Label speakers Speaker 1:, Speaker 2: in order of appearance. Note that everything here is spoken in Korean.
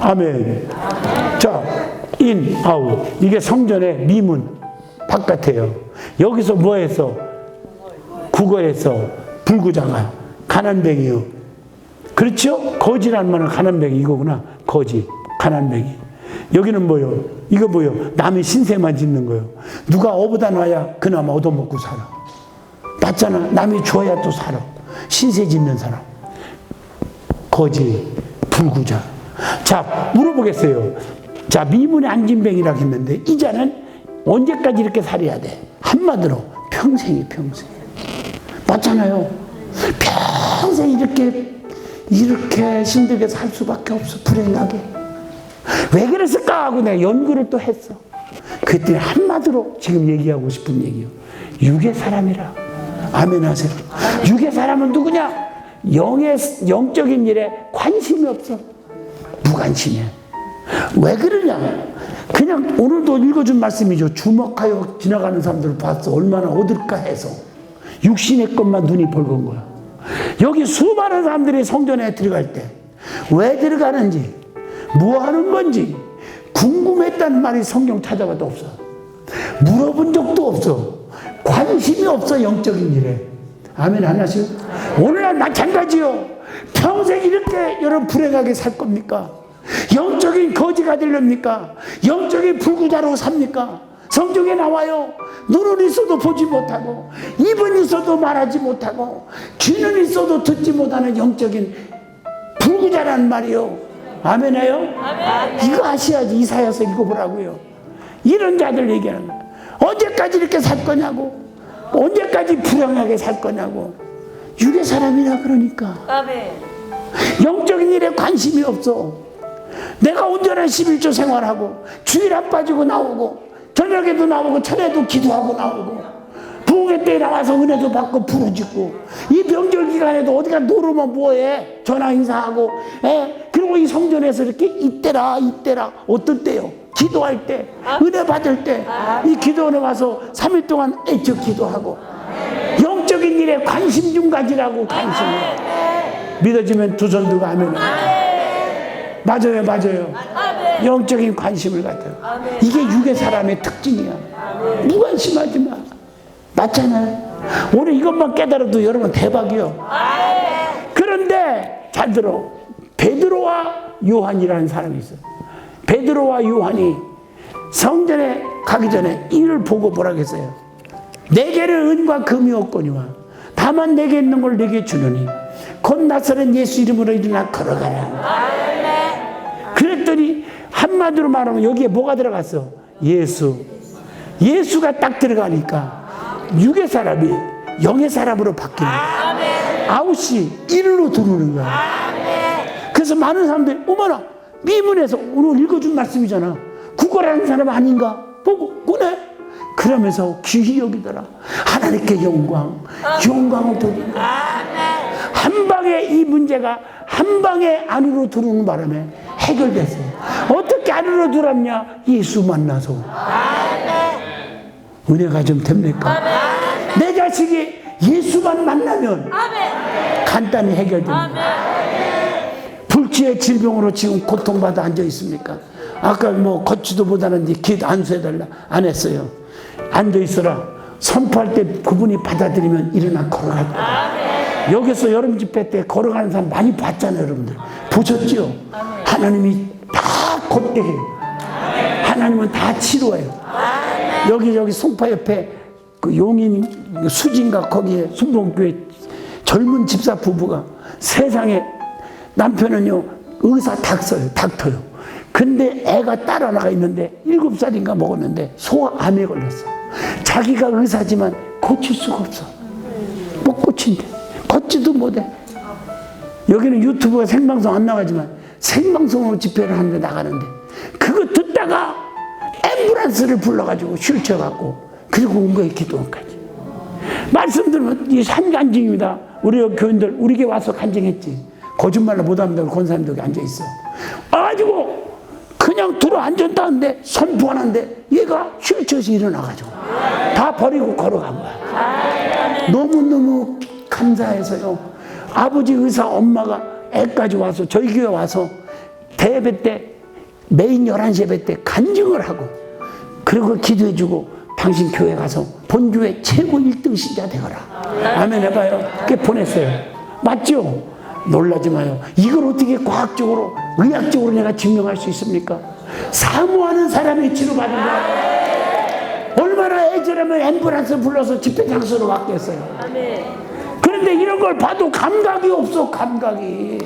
Speaker 1: 아멘. 자, 인, 아웃. 이게 성전의 미문 바깥에요. 여기서 뭐 했어? 국어에서 불구자가 가난뱅이요. 그렇죠? 거지란 말은 가난뱅이 이거구나. 거지, 가난뱅이. 여기는 뭐요? 이거 뭐요? 남의 신세만 짓는 거요. 누가 어보다 놔야 그나마 얻어먹고 살아. 맞잖아. 남이 줘야 또 살아. 신세 짓는 사람. 거지, 불구자. 자, 물어보겠어요. 자, 미문의 안진뱅이라고 했는데, 이자는 언제까지 이렇게 살아야 돼? 한마디로, 평생이 평생. 맞잖아요. 평생 이렇게, 이렇게 힘들게 살 수밖에 없어. 불행하게. 왜 그랬을까 하고 내가 연구를 또 했어. 그때 한마디로 지금 얘기하고 싶은 얘기요. 육의 사람이라. 아멘 하세요. 육의 사람은 누구냐? 영의, 영적인 일에 관심이 없어. 무관심해. 왜 그러냐? 그냥 오늘도 읽어준 말씀이죠. 주목하여 지나가는 사람들을 봤어. 얼마나 얻을까 해서. 육신의 것만 눈이 벌건 거야. 여기 수많은 사람들이 성전에 들어갈 때 왜 들어가는지, 뭐 하는 건지 궁금했다는 말이 성경 찾아봐도 없어. 물어본 적도 없어. 관심이 없어, 영적인 일에. 아멘 하나씩. 오늘날 마찬가지요. 평생 이렇게 여러분 불행하게 살 겁니까? 영적인 거지가 되렵니까? 영적인 불구자로 삽니까? 성경에 나와요. 눈은 있어도 보지 못하고, 입은 있어도 말하지 못하고, 귀는 있어도 듣지 못하는 영적인 불구자라는 말이요. 아멘해요? 이거 아셔야지 이사야서 읽어보라고요. 이런 자들 얘기하는 거야. 언제까지 이렇게 살 거냐고. 언제까지 불행하게 살 거냐고. 육의 사람이라 그러니까.
Speaker 2: 아멘.
Speaker 1: 영적인 일에 관심이 없어. 내가 온전한 11조 생활하고 주일 안 빠지고 나오고 저녁에도 나오고 철에도 기도하고 나오고 부흥회 때 나와서 은혜도 받고 부르짖고 이 명절 기간에도 어디가 놀으면 뭐해? 전화 인사하고 예? 그리고 이 성전에서 이렇게 이때라 이때라 어떤 때요? 기도할 때 은혜 받을 때 이 기도원에 와서 3일 동안 애적 기도하고 영적인 일에 관심 좀 가지라고 관심을. 믿어지면 두 손 들고 아멘 맞아요 맞아요. 영적인 관심을 가져요. 이게 육의 사람의 특징이야. 무관심하지 마. 맞잖아요. 오늘 이것만 깨달아도 여러분 대박이요. 그런데 잘 들어 베드로와 요한이라는 사람이 있어 베드로와 요한이 성전에 가기 전에 이를 보고 뭐라고 했어요? 내게는 은과 금이 없거니와 다만 내게 있는 걸 내게 주느니 곧 나서는 예수 이름으로 일어나 걸어가라 한마디로 말하면 여기에 뭐가 들어갔어? 예수. 예수가 딱 들어가니까 육의 사람이 영의 사람으로 바뀌는 거야. 아웃이 일로 들어오는 거야. 그래서 많은 사람들이 어머나 미문에서 오늘 읽어준 말씀이잖아. 구걸하는 사람 아닌가? 보고 그네. 그러면서 귀히 여기더라. 하나님께 영광, 영광을 돌린다. 한 방에 이 문제가 한 방에 안으로 들어오는 바람에 해결됐어요. 어떻게 안으로 들어왔냐? 예수 만나서. 은혜가 좀 됩니까? 내 자식이 예수만 만나면 간단히 해결됩니다. 불치의 질병으로 지금 고통받아 앉아 있습니까? 아까 뭐 걷지도 못하는데 기도 안수해달라 안 했어요. 앉아 있어라. 선포할 때 그분이 받아들이면 일어나 걸어갈 거야. 여기서 여름 집회 때 걸어가는 사람 많이 봤잖아요, 여러분들. 보셨죠? 하나님이 다 곧게 해요. 하나님은 다 치료해요. 여기 여기 송파 옆에 그 용인 수진가 거기에 순봉교회 젊은 집사 부부가 세상에 남편은요 의사 닥터요 닥터요. 근데 애가 딸 하나가 있는데 일곱 살인가 먹었는데 소암에 걸렸어. 자기가 의사지만 고칠 수가 없어. 못 고친대. 걷지도 못해. 여기는 유튜브가 생방송 안 나가지만 생방송으로 집회를 하는데 나가는데 그거 듣다가 앰뷸런스를 불러가지고 쉴쳐갖고 그리고 온 거예요 기도원까지. 말씀 들으면 이 산간증입니다. 우리 교인들 우리 게 와서 간증했지. 거짓말로 못합니다 권사님도 앉아있어. 와가지고 그냥 들어 앉았다는데 선포하는데 얘가 쉴쳐서 일어나가지고 다 버리고 걸어간 거야. 너무너무 감사해서요. 아버지 의사 엄마가 애까지 와서 저희 교회 와서 대예배 때 메인 11시 예배 때 간증을 하고 그리고 기도해 주고 당신 교회 가서 본교회 최고 1등 신자 되거라. 아멘 해봐요. 그렇게 보냈어요. 맞죠? 놀라지 마요. 이걸 어떻게 과학적으로, 의학적으로 내가 증명할 수 있습니까? 사모하는 사람이 치료받은 거야. 얼마나 애절하면 앰뷸런스 불러서 집회 장소로 갔겠어요. 그런데 이런 걸 봐도 감각이 없어, 감각이.